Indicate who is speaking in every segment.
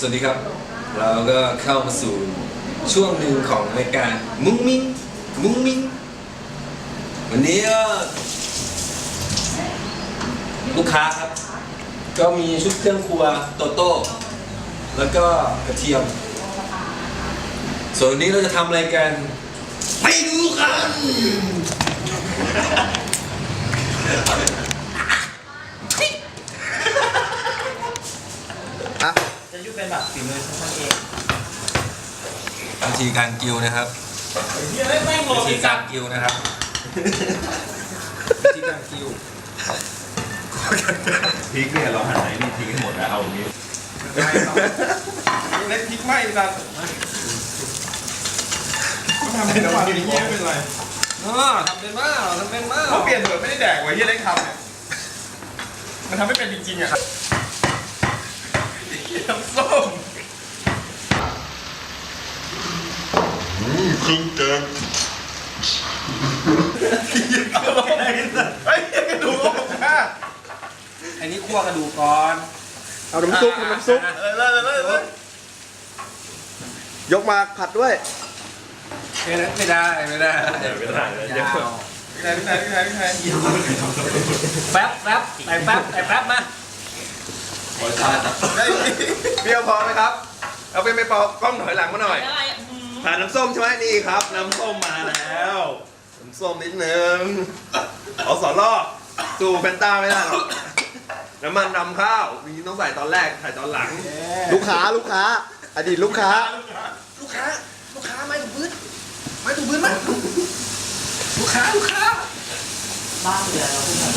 Speaker 1: สวัสดีครับ เราก็เข้ามาสู่ช่วงหนึ่งของรายการมุ้งมิ้งมุ้งมิ้งวันนี้ก็ลูกค้าครับ ก็มีชุดเครื่องครัวโตโต้แล้วก็กระเทียม ส่วนวันนี้เราจะทำอะไรกันไปดูกัน
Speaker 2: อะ
Speaker 3: จะยุบเป็นแบบฝีมือฉันเอง
Speaker 1: วิธีการกิวนะครับ
Speaker 3: เฮียไม่ง
Speaker 1: วิธีการกิวนะครับวิธีการกิว
Speaker 4: พริกเนี่ยเราหั่นไหนนี่ทิ้งให้หมดแล้วเอาอย่างนี้
Speaker 2: เล็กพริกไหม้สัตว์ทำเป็นน้ำมันอย่างเงี้ยไม่เป็นไร
Speaker 1: อ๋อทำเป็นบ้าทำเป็นบ้า
Speaker 2: เขาเปลี่ยนเถอะไม่ได้แดกไว้ที่เล็กทำเนี่ยมันทำไม่เป็นจริงๆอะ น้ำส้ม
Speaker 5: ครึ่งแกง
Speaker 2: ไอ้เหี้ยกระดูกออกมา
Speaker 3: อันนี้คั่วกระดูกก่อน
Speaker 6: เอาน้ำซุปเอาน้ำซุป
Speaker 2: เออเลยเลยเลย
Speaker 6: ยกมาผัดด้วย
Speaker 1: ไม่ได้ไม่ได้
Speaker 4: ไม่ได้เลยเยอะ
Speaker 3: ยาว
Speaker 2: พี่นายพี่นายพี่นายพี่นาย
Speaker 3: แป๊บแป๊บไอ้แป๊บไอ้แป๊บมา
Speaker 2: ได้เปรี้ยวพอไหมครับ เอาไปไม่เปอกล้องถอยหลังมาหน่อย
Speaker 3: ได้
Speaker 2: ทานน้ำส้มใช่ไหมนี่ครับ น้ำส้มมาแล้ว น้ำส้มนิดนึงเอาสอนล่อสู้แฟนต้าไม่ได้หรอกน้ำมันนำข้าวมีต้องใส่ตอนแรกใส่ตอนหลัง
Speaker 6: ลูกค้าลูกค้า อดีตลูกค้า
Speaker 2: ลูกค้า ลูกค้าไม่ถูกพื้นไม่ถูกพื้นมั้ยลูกค้า ลูกค้า
Speaker 3: บ้านเรือเราเพิ่งทำ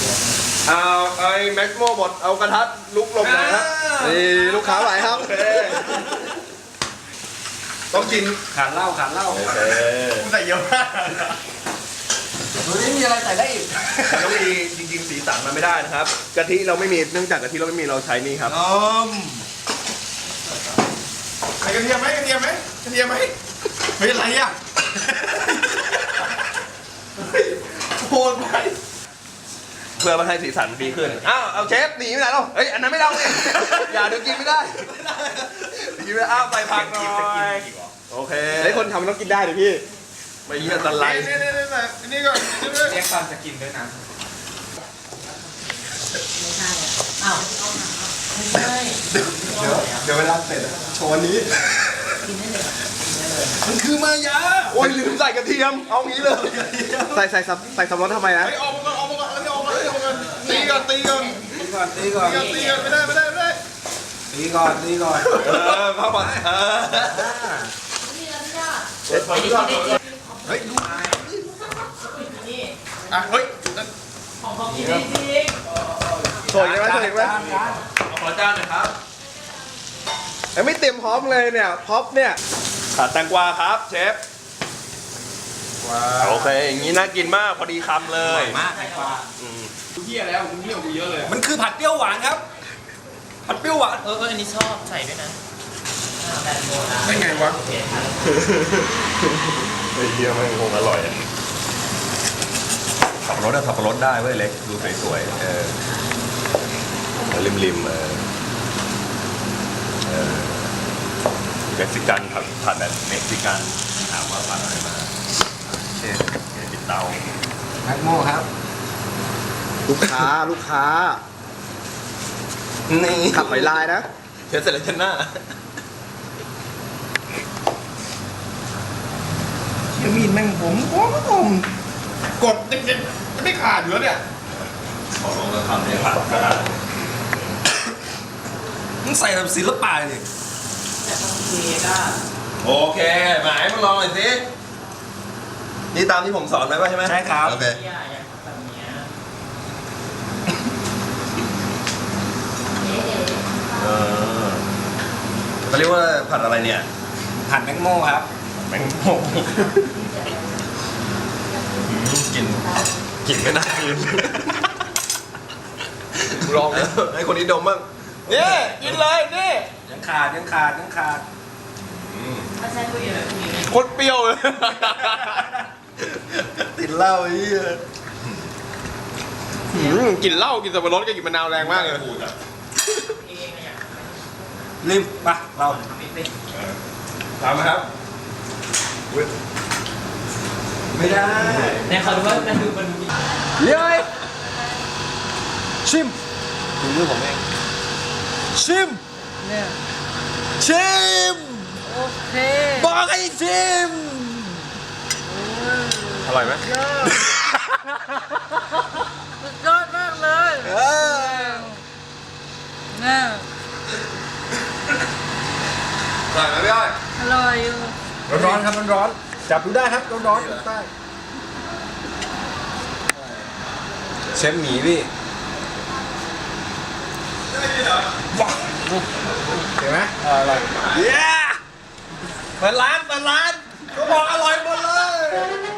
Speaker 2: เอาไอ้แม็กโมหมดเอากระทัดลุกลงหน่อยฮะ
Speaker 6: นี่ลูกค้าไหวครับ
Speaker 2: โอเคต้องกิน
Speaker 1: ขาดเหล้าขาดเหล้า
Speaker 4: โอเค
Speaker 2: กูใส่เยอะมาก
Speaker 1: เฮ้ยมีอะไรใส่ได้อีก
Speaker 2: ต้องมีจริงๆสีสันมันไม่ได้นะครับกะทิเราไม่มีเนื่องจากกะทิเราไม่มีเราใช้นี่ครับ
Speaker 1: นม
Speaker 2: ใส่กระเทียมไหมกระเทียมไหมกระเทียมไหมไม่เป็นไรอะโหดไป เพื่อมาให้สีสันดีขึ้น อ้าว เอาเชฟหนีไปไหนเราเฮ้ย อันนั้นไม่ได้เลยอย่าเดี๋ยวกินไม่ได้กินไม่ได้อ้าวใส่ผักหน่อยโอเค
Speaker 6: ไอ้คนทำต้องกินได้เลยพี่
Speaker 2: ไม่เยี่ยตันไรนี่นี่นี่นี่ก่อน
Speaker 1: เรียกตอนจะกินด้วยนะ
Speaker 3: อ้าวไม่ใช่
Speaker 6: เดี๋ยวเดี๋ยวเวลาเสร็จอะโชว์อันนี้
Speaker 3: กินได้เลย
Speaker 2: มันคือมายา โอ้ยลืมใส่กระเทียม เอางี้เลย
Speaker 6: ใส่ใส่สับใส่สับปะรดทำไมนะ
Speaker 2: ไอ้ออกมาก่อนออก ตีก่อนตีก่อน
Speaker 1: ตีก่อนตีก่อน
Speaker 2: ตีก่อนตีก่อนไม่ได้ไม่ได้ไม่ได้
Speaker 1: ตีก่อนตีก่อน
Speaker 2: เออเข้ามาเออ
Speaker 3: ไอ้นี่ที่เด็ด
Speaker 2: เฮ้ยดู
Speaker 3: นี่
Speaker 2: อะเฮ้ย
Speaker 3: ของเขากินได้จริง
Speaker 6: โชว์อีกไหมโชว์อีกไหม
Speaker 2: ขอจานหน่อยครับ
Speaker 6: ยังไม่เต็มพร้อมเลยเนี่ยพ็อปเนี่ย
Speaker 2: ขาดแตงกวาครับเชฟ โอเค อย่างนี้น่ากินมากพอดีคำเลย
Speaker 1: มากไอ้ปลา
Speaker 2: เที่ยแล้วคุณเที่ยวกูเยอะเลย
Speaker 1: มันคือผัดเปรี้ยวหวานครับ ผัดเปรี้ยวหวาน
Speaker 3: เออเอออันนี้ชอบใส่ด้วยนะอ่าแบนโบนะ
Speaker 2: ได้ไงวะ
Speaker 3: โอเคค่ะ
Speaker 4: ไอ้เหี้ยมันคงอร่อยอะขับรถอะขับรถได้เว้ยเล็กดูสวยๆเออริมริมๆเออเออเม็กซิกันผัดผัดแบบเม็กซิกันถามว่าผัดอะไรมา เช่นเช่นปิดเตา
Speaker 1: แม็กโมครับ
Speaker 6: ลูกค้า ลูกค้า
Speaker 2: นี่
Speaker 6: ขับหอยลายนะ
Speaker 2: เชฟเสร็จแล้วฉันหน้าเชี่ยมีดแม่งผมผมผมกดจริงๆมันไม่ขาดอยู่แล้วเนี่ย
Speaker 4: ขอลองเราทำเนี่ยผัดก็ได้
Speaker 1: มันใส่แบบศิลปะเลย
Speaker 3: แต่ต้องเค้กอะ
Speaker 2: โอเค หมายมาลองหน่อยสิ นี่ตามที่ผมสอนไว้ป่ะใช่ไหม
Speaker 1: ใช่ครับ
Speaker 2: โอเค
Speaker 3: ที่อยากทำแบบเนี้ย
Speaker 2: เออเขาเรียกว่าผัดอะไรเนี่ย
Speaker 1: ผัดแม็กโมครับ
Speaker 4: แมงโมอืมกลินกลินไม่น่ากิน
Speaker 2: ลองนะให้คนนี้ดมบ้างนี่กินเลยนี่
Speaker 1: ยังขาดยังขาดยังขาด
Speaker 3: ถ้าใช้ตู้เย็นแบบนี้
Speaker 2: โคตรเปรี้ยวเลยติด เหล้าไอ้เหี้ยหืมกลิ่นเหล้ากลิ่นสับปะรดกับกลิ่นมะนาวแรงมากเลย
Speaker 4: พูดอะ
Speaker 3: เองอะอยาก
Speaker 7: รีบไปเรา
Speaker 2: ตามมาครับ
Speaker 7: ไม่ได้
Speaker 3: เนี่ยเขาดูว่านั่นคือมัน
Speaker 1: เย้ยชิม
Speaker 2: ดูมือผมเอง
Speaker 1: ชิม
Speaker 5: เนี่ย
Speaker 1: ชิม
Speaker 5: โอเค
Speaker 1: บอกให้ชิม
Speaker 2: อ ร่อยไหม
Speaker 5: ยอดสุดยอดมากเลย
Speaker 1: เออ
Speaker 5: เนี่ย
Speaker 2: อร่อยไหมพี่อ้อย
Speaker 5: อร่อยอยู่
Speaker 1: ร้อนๆครับร้อนๆจับดูได้ครับร้อนๆจับได้
Speaker 7: เชฟหมีพี่
Speaker 1: เห็นไหม
Speaker 7: เย้เปิดร้านเปิดร้านก็บอกอร่อยหมดเลย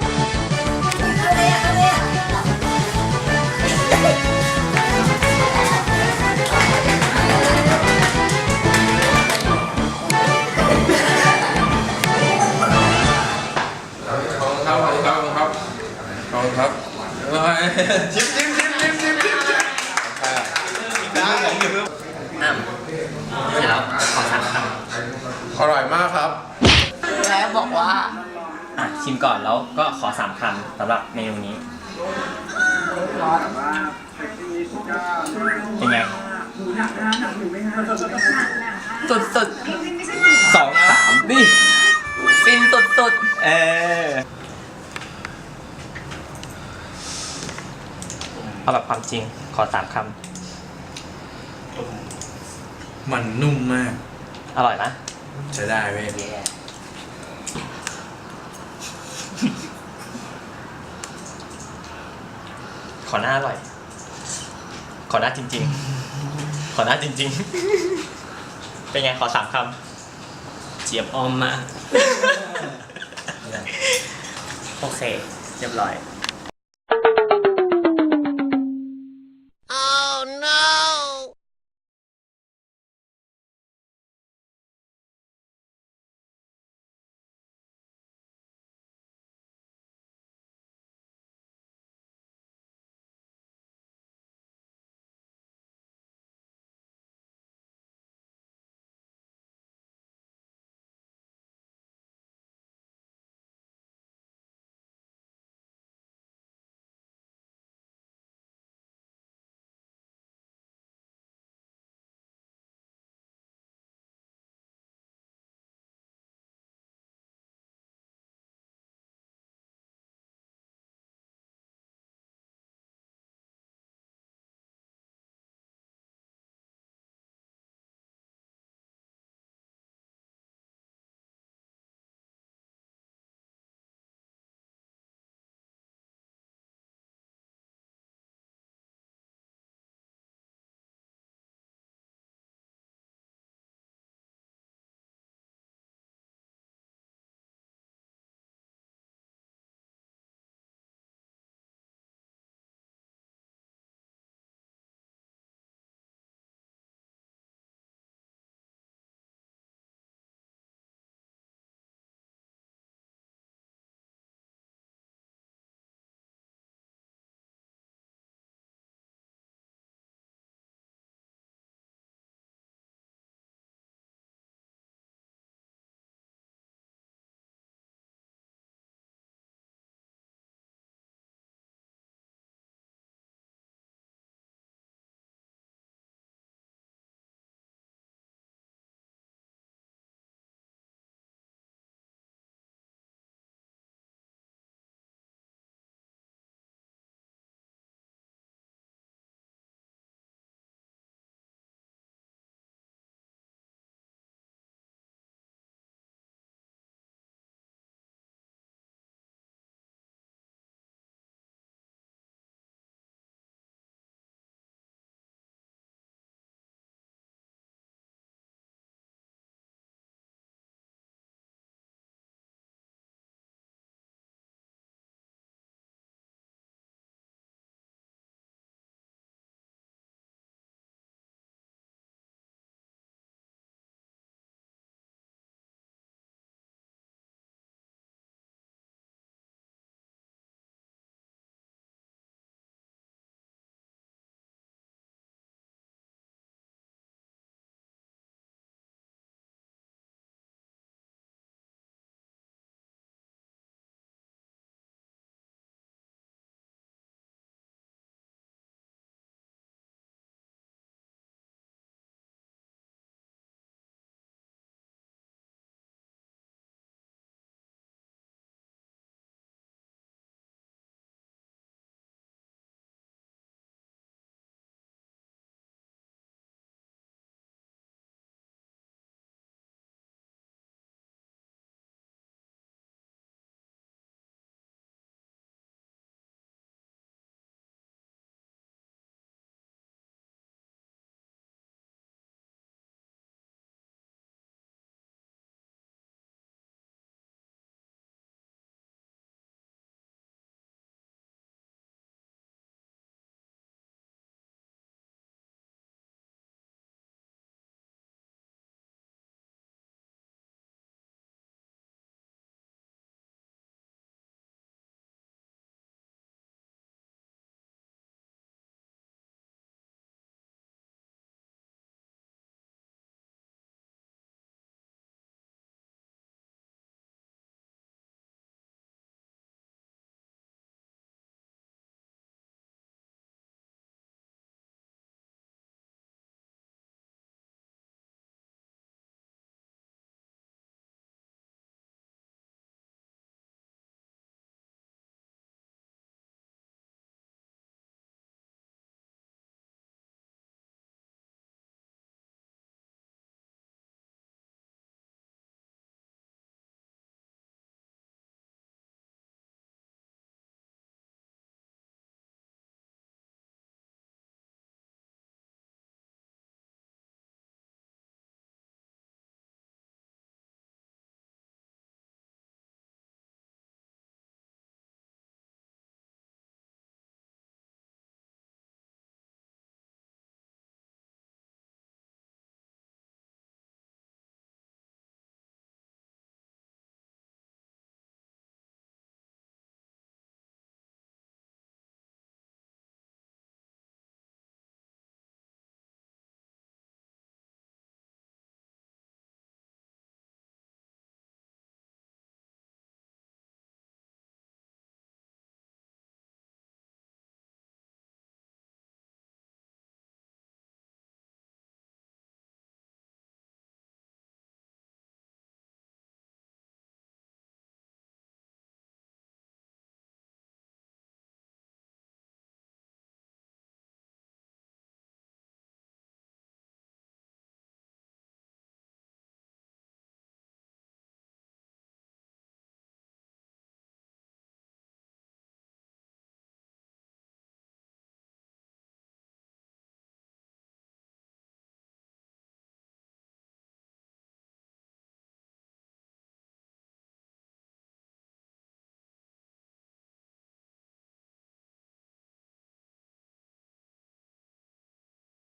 Speaker 2: ครับ
Speaker 7: ชิมชิมชิมชิมชิมชิมชิม
Speaker 3: แล้วขอสามค
Speaker 2: อร่อยมากครับ
Speaker 5: แล้วบอกว่า
Speaker 3: อะชิมก่อนแล้วก็ขอสามคำสำหรับเมนูนี้เป็นไง
Speaker 5: สุดสุด
Speaker 3: สองสามดิ
Speaker 5: ฟินสุดสุด
Speaker 3: เออ เอาแบบความจริงขอสามค
Speaker 7: มันนุ่มมากำ
Speaker 3: อร่อยนะ
Speaker 7: ใช้ได้เว้ย
Speaker 3: เย้ขอหน้าอร่อย ขอหน้าจริง ๆ ขอหน้าจริง ๆ เป็นไงขอสามคำเจียบออมมาโอเค เรียบร้อย